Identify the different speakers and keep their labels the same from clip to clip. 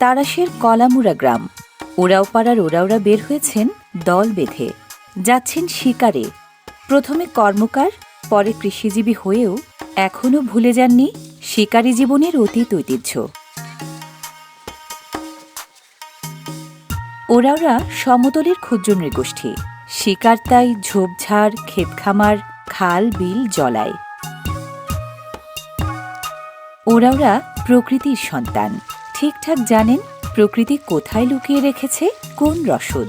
Speaker 1: তারাশের কলামুড়া গ্রাম। ওরাও পাড়ার ওরাওরা বের হয়েছেন দল বেঁধে। যাচ্ছেন শিকারে। প্রথমে কর্মকার, পরে কৃষিজীবী হয়েও এখনও ভুলে যাননি শিকারী জীবনের অতীত ঐতিহ্য। ওরাওরা সমতলের ক্ষুদ্র নৃগোষ্ঠী। শিকার তাই ঝোপঝাড় ক্ষেতখামার খাল, বিল জলায়। ওরাওরা প্রকৃতির সন্তান। ঠিকঠাক জানেন প্রকৃতি কোথায় লুকিয়ে রেখেছে, কোন রসদ।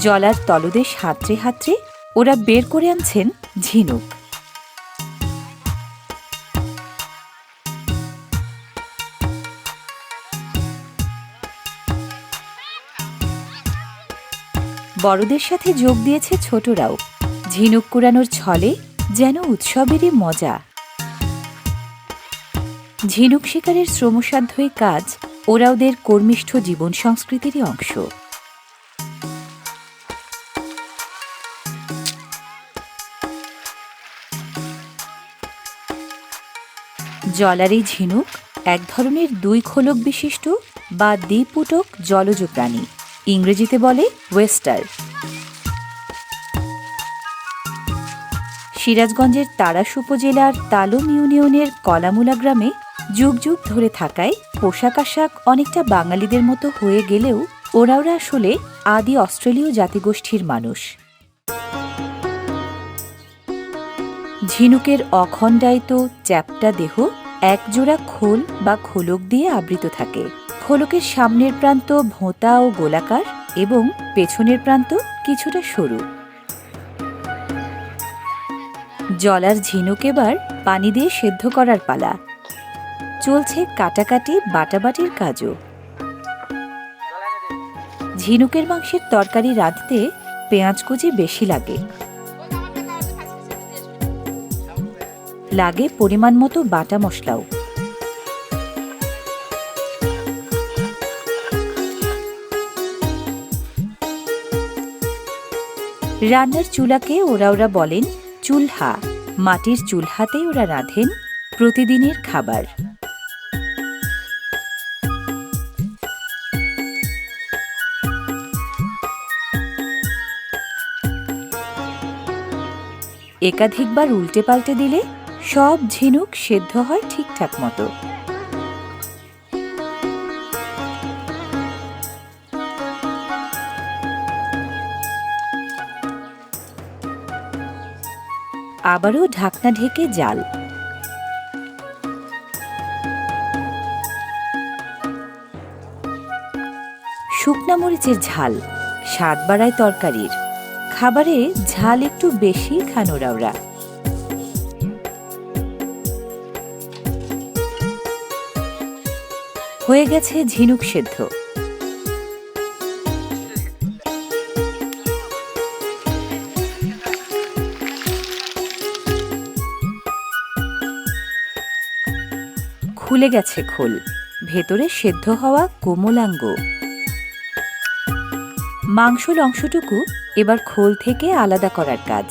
Speaker 1: জলার তলদেশ হাতড়ে হাতড়ে ওরা বের করে আনছেন ঝিনুক। বড়দের সাথে যোগ দিয়েছে ছোটরাও। ঝিনুক কুড়ানোর ছলে যেন উৎসবেরই মজা। ঝিনুক শিকারের শ্রমসাধ্য কাজ ওরাওদের কর্মিষ্ঠ জীবন সংস্কৃতিরই অংশ। জলারি ঝিনুক এক ধরনের দুই খোলক বিশিষ্ট বা দ্বিপুটক জলজ প্রাণী। ইংরেজিতে বলে ওয়েস্টার সিরাজগঞ্জের তারাস উপজেলার তালুম ইউনিয়নের কলামুলা গ্রামে যুগ যুগ ধরে থাকায় পোশাক আশাক অনেকটা বাঙালিদের মতো হয়ে গেলেও ওরাওরা আসলে আদি অস্ট্রেলীয় জাতিগোষ্ঠীর মানুষ। ঝিনুকের অখণ্ডায়িত চ্যাপ্টা দেহ একজোড়া খোল বা খোলক দিয়ে আবৃত থাকে। খোলকের সামনের প্রান্ত ভোঁতা ও গোলাকার এবং পেছনের প্রান্ত কিছুটা সরু। জলার ঝিনুক এবার পানি দিয়ে সেদ্ধ করার পালা। চলছে কাটাকাটি বাটাবাটির কাজও। ঝিনুকের মাংসের তরকারি রাঁধতে পেঁয়াজ কুচি বেশি লাগে। লাগে পরিমাণ মতো বাটা মশলাও। রান্নার চুলাকে ওরা ওরা বলেন চুলহা। মাটির চুলহাতেই ওরা রাঁধেন প্রতিদিনের খাবার। একাধিকবার উল্টে পাল্টে দিলে সব ঝিনুক সেদ্ধ হয় ঠিকঠাক মতো। আবারও ঢাকনা ঢেকে জাল। শুকনা মরিচের ঝাল, স্বাদ বাড়ায় তরকারির। খাবারে ঝাল একটু বেশি খান ওরা ওরা। হয়ে গেছে ঝিনুক সেদ্ধ। খুলে গেছে খোল। ভেতরে সেদ্ধ হওয়া কোমলাঙ্গ। মাংসল অংশটুকু এবার খোল থেকে আলাদা করার কাজ।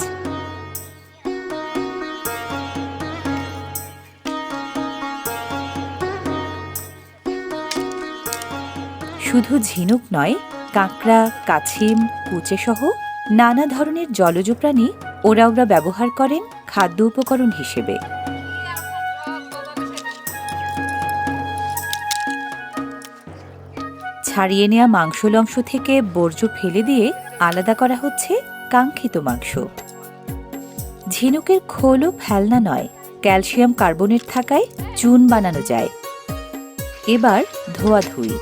Speaker 1: শুধু ঝিনুক নয়, কাঁকড়া, কাছিম কুচে সহ নানা ধরনের জলজ প্রাণী ওরা ওরা ব্যবহার করেন খাদ্য উপকরণ হিসেবে। ছাড়িয়ে নেওয়া মাংসল অংশ থেকে বর্জ্য ফেলে দিয়ে আলাদা করা হচ্ছে কাঙ্ক্ষিত মাংস। ঝিনুকের খোলও ফেলনা নয়, ক্যালসিয়াম কার্বনেট থাকায় চুন বানানো যায়। এবার ধোয়াধুই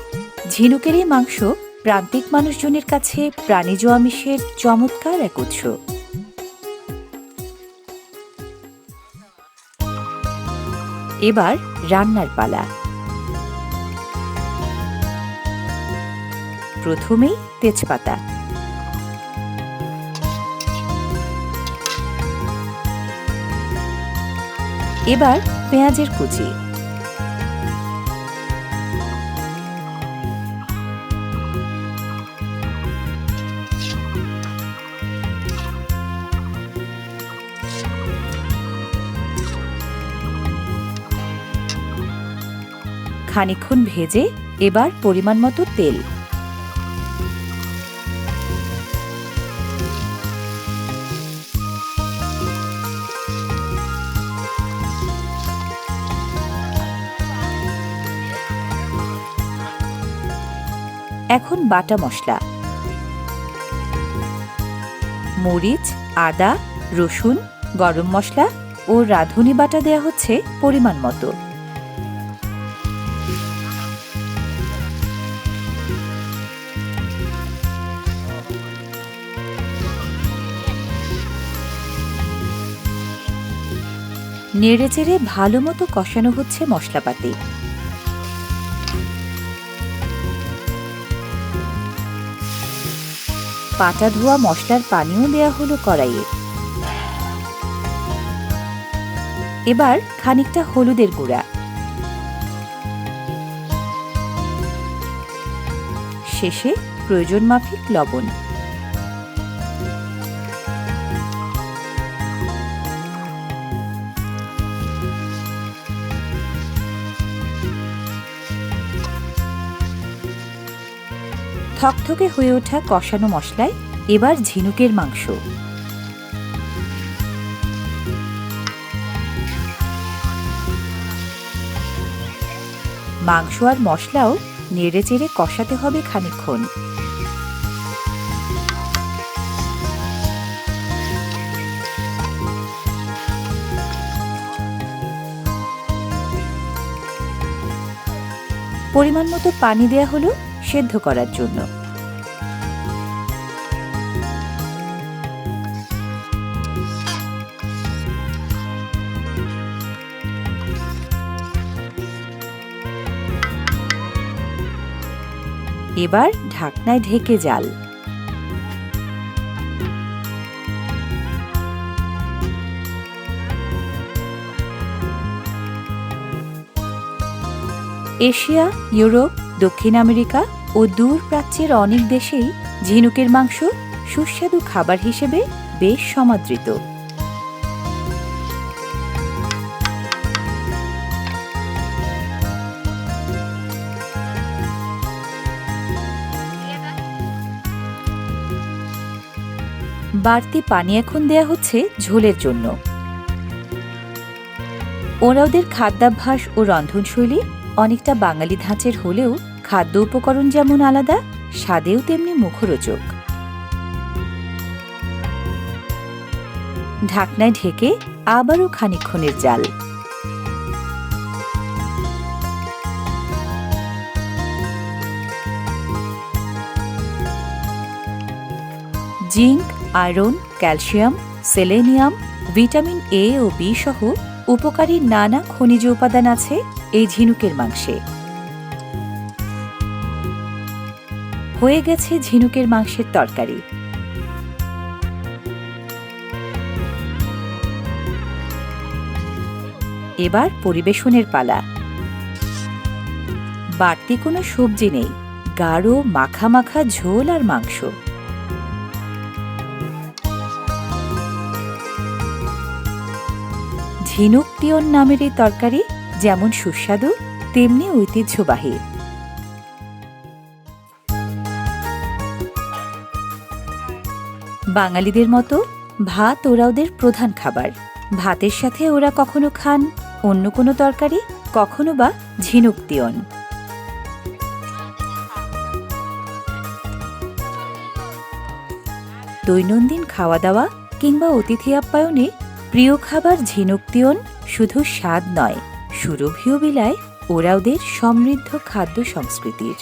Speaker 1: ঝিনুকের এই মাংস প্রান্তিক মানুষজনের কাছে প্রাণীজ আমিষের চমৎকার এক উৎস। এবার রান্নার পালা। প্রথমেই তেজপাতা। এবার পেঁয়াজের কুচি। খানিকক্ষণ ভেজে এবার পরিমাণ মতো তেল। এখন বাটা মশলা। মরিচ, আদা, রসুন, গরম মশলা ও রাঁধুনি বাটা দেয়া হচ্ছে পরিমাণ মতো। নেড়েচেড়ে ভালো মতো কষানো হচ্ছে মশলাপাতি। পাটা ধোয়া মশলার পানিও দেয়া হলো কড়াইয়ে। এবার খানিকটা হলুদের গুঁড়া। শেষে প্রয়োজন মাফিক লবণ। থকথকে হয়ে ওঠা কষানো মশলায় এবার ঝিনুকের মাংস। মাংস আর মশলাও নেড়ে চেড়ে কষাতে হবে খানিকক্ষণ। পরিমাণ মতো পানি দেয়া হলো। সেদ্ধ করার জন্য। এবার ঢাকনায় ঢেকে জাল। এশিয়া ইউরোপ দক্ষিণ আমেরিকা ও দূর প্রাচ্যের অনেক দেশেই ঝিনুকের মাংস সুস্বাদু খাবার হিসেবে বেশ সমাদৃত। বাড়তি পানি এখন দেয়া হচ্ছে ঝোলের জন্য। ওরা ওদের খাদ্যাভ্যাস ও রন্ধনশৈলী অনেকটা বাঙালি ধাঁচের হলেও খাদ্য উপকরণ যেমন আলাদা, স্বাদেও তেমনি মুখরোচক। ঢাকনায় ঢেকে আবারও খানিকক্ষণের জাল। Zinc, iron, calcium, selenium, vitamin A O B সহ উপকারী নানা খনিজ উপাদান আছে এই ঝিনুকের মাংসে। হয়ে গেছে ঝিনুকের মাংসের তরকারি। এবার পরিবেশনের পালা। বাড়তি কোনো সবজি নেই, গাঢ় মাখা মাখা ঝোল আর মাংস। ঝিনুক টিয়ন নামের এই তরকারি যেমন সুস্বাদু, তেমনি ঐতিহ্যবাহী। বাঙালিদের মতো ভাত ওরা ওদের প্রধান খাবার। ভাতের সাথে ওরা কখনো খান, অন্য কোনো তরকারি, কখনো বা ঝিনুক তিয়ন দৈনন্দিন খাওয়া দাওয়া কিংবা অতিথি আপ্যায়নে প্রিয় খাবার ঝিনুক তিয়ন শুধু স্বাদ নয় সুরভিও বিলায় ওরা ওদের সমৃদ্ধ খাদ্য সংস্কৃতির।